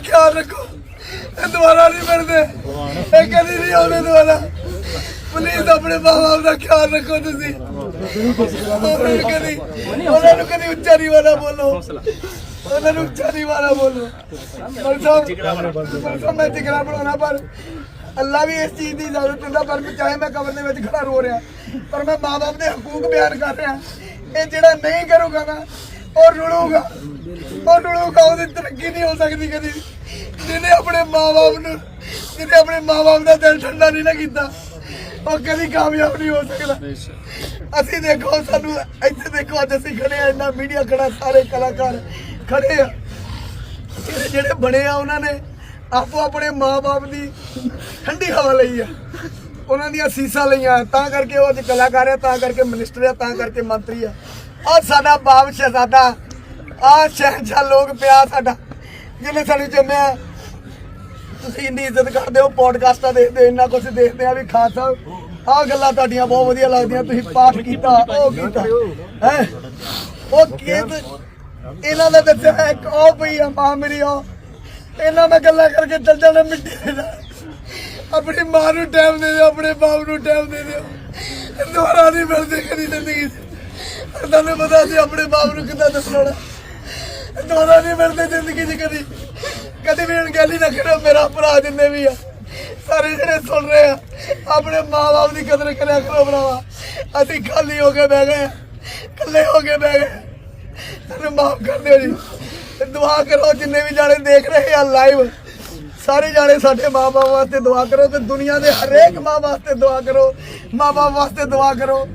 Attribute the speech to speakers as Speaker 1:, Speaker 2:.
Speaker 1: ਖਿਆਲ ਰੱਖੋ। ਇਹ ਦੁਬਾਰਾ ਨਹੀਂ ਮਿਲਦੇ ਇਹ ਕਦੀ ਨਹੀਂ ਆਉਣੇ ਦੁਬਾਰਾ। ਪਲੀਜ਼ ਆਪਣੇ ਬਾਪ ਦਾ ਖਿਆਲ ਰੱਖੋ ਤੁਸੀਂ। ਉਹਨਾਂ ਨੂੰ ਕਦੀ ਉਹਨਾਂ ਨੂੰ ਕਦੀ ਉੱਚਾ ਨਹੀਂ ਵਾਲਾ ਬੋਲੋ। ਉਹਨਾਂ ਨੂੰ ਉੱਚਾ ਨਹੀਂ ਵਾਲਾ ਬੋਲੋ। ਪਰਸੋਂ ਮੈਂ ਜਿਗਰਾ ਬਣਾਉਣਾ, ਪਰ ਅੱਲਾ ਵੀ ਇਸ ਚੀਜ਼ ਦੀ ਇਜਾਜ਼ਤ ਦਿੰਦਾ, ਪਰ ਚਾਹੇ ਮੈਂ ਕਬਰ ਦੇ ਵਿੱਚ ਖੜਾ ਰੋ ਰਿਹਾ, ਪਰ ਮੈਂ ਮਾਂ-ਬਾਪ ਦੇ ਹਕੂਕ ਬਿਆਨ ਕਰ ਰਿਹਾ। ਇਹ ਜਿਹੜਾ ਨਹੀਂ ਕਰੂਗਾ ਨਾ ਉਹ ਰੁਲੂਗਾ। ਉਹ ਰੁਲੂਗਾ, ਉਹਦੀ ਤਰੱਕੀ ਨਹੀਂ ਹੋ ਸਕਦੀ ਕਦੀ। ਜਿਹਨੇ ਆਪਣੇ ਮਾਂ-ਬਾਪ ਨੂੰ ਜਿਹਨੇ ਆਪਣੇ ਮਾਂ-ਬਾਪ ਦਾ ਦਿਲ ਠੰਡਾ ਨਹੀਂ ਨਾ ਕੀਤਾ, ਉਹ ਕਦੀ ਕਾਮਯਾਬ ਨਹੀਂ ਹੋ ਸਕਦਾ। ਅਸੀਂ ਦੇਖੋ, ਸਾਨੂੰ ਇੱਥੇ ਦੇਖੋ, ਅੱਜ ਅਸੀਂ ਖੜੇ ਆ, ਇੰਨਾ ਮੀਡੀਆ ਖੜਾ, ਸਾਰੇ ਕਲਾਕਾਰ ਖੜੇ ਆ। ਜਿਹੜੇ ਬਣੇ ਆ, ਉਹਨਾਂ ਨੇ ਆਪੋ ਆਪਣੇ ਮਾਪੇ ਦੀ ਠੰਡੀ ਹਵਾ ਲਈ ਆ। ਉਹਨਾਂ ਦੀਆਂ ਸੀਸਾਂ ਲਈਆਂ, ਤਾਂ ਕਰਕੇ ਉਹ ਅੱਜ ਕਲਾਕਾਰ ਆ, ਤਾਂ ਕਰਕੇ ਮਿਨਿਸਟਰ ਆ, ਤਾਂ ਕਰਕੇ ਮੰਤਰੀ ਆ। ਆ ਸਾਡਾ ਬਾਪ ਸ਼ਹਿਜ਼ਾਦਾ, ਆ ਸ਼ਹਿਨਸ਼ਾਹ ਲੋਕ ਪਿਆ ਸਾਡਾ, ਜਿਹਨੇ ਸਾਨੂੰ ਜੰਮਿਆ ਤੁਸੀਂ ਇੰਨੀ ਇੱਜ਼ਤ ਕਰਦੇ ਹੋ, ਪੋਡਕਾਸਟਾਂ ਦੇਖਦੇ ਹੋ, ਇੰਨਾ ਕੁਝ ਦੇਖਦੇ ਆ ਵੀ ਖਾਨ ਸਾਹਿਬ ਆਹ ਗੱਲਾਂ ਤੁਹਾਡੀਆਂ ਬਹੁਤ ਵਧੀਆ ਲੱਗਦੀਆਂ, ਤੁਸੀਂ ਪਾਠ ਕੀਤਾ, ਉਹ ਕੀਤਾ। ਹੈ? ਉਹ ਕੀ ਇਹਨਾਂ ਦਾ ਦੱਸਿਆ ਇੱਕ, ਉਹ ਪਈ ਆ ਮਾਂ ਮੇਰੀ, ਉਹ। ਇਹਨਾਂ ਮੈਂ ਗੱਲਾਂ ਕਰਕੇ ਚੱਲ ਜਾਣਾ ਮਿੱਟੀ ਦੇ ਨਾਲ ਆਪਣੀ ਮਾਂ ਨੂੰ ਟਾਈਮ ਦੇ ਦਿਓ, ਆਪਣੇ ਬਾਪ ਨੂੰ ਟਾਈਮ ਦੇ ਦਿਓ। ਦੁਆਰਾ ਨਹੀਂ ਮਿਲਦੇ ਕਦੀ ਜ਼ਿੰਦਗੀ 'ਚ। ਤੁਹਾਨੂੰ ਪਤਾ ਸੀ ਆਪਣੇ ਬਾਪ ਨੂੰ ਕਿੱਦਾਂ ਦੱਸਣਾ ਦੁਬਾਰਾ ਨਹੀਂ ਮਿਲਦੇ ਜ਼ਿੰਦਗੀ 'ਚ ਕਦੀ ਕਦੀ ਵੀ ਅਣਗਹਿਲੀ ਨਾ ਕਰੋ ਮੇਰਾ ਭਰਾ ਜਿੰਨੇ ਵੀ ਆ, ਸਾਰੇ ਜਿਹੜੇ ਸੁਣ ਰਹੇ ਆ, ਆਪਣੇ ਮਾਂ-ਬਾਪ ਦੀ ਕਦਰ ਕਰਿਆ ਕਰੋ ਭਰਾਵਾ। ਅਸੀਂ ਖਾਲੀ ਹੋ ਕੇ ਬਹਿ ਗਏ ਇਕੱਲੇ ਹੋ ਕੇ ਬਹਿ ਗਏ ਸਾਨੂੰ ਮਾਫ ਕਰ ਦਿਓ ਜੀ। ਦੁਆ ਕਰੋ, ਜਿੰਨੇ ਵੀ ਜਾਣੇ ਦੇਖ ਰਹੇ ਆ ਲਾਈਵ ਸਾਰੇ ਜਾਣੇ ਸਾਡੇ ਮਾਪੇ ਵਾਸਤੇ ਦੁਆ ਕਰੋ ਤੇ ਦੁਨੀਆ ਦੇ ਹਰੇਕ ਮਾਂ ਵਾਸਤੇ ਦੁਆ ਕਰੋ। ਮਾਪੇ ਵਾਸਤੇ ਦੁਆ ਕਰੋ।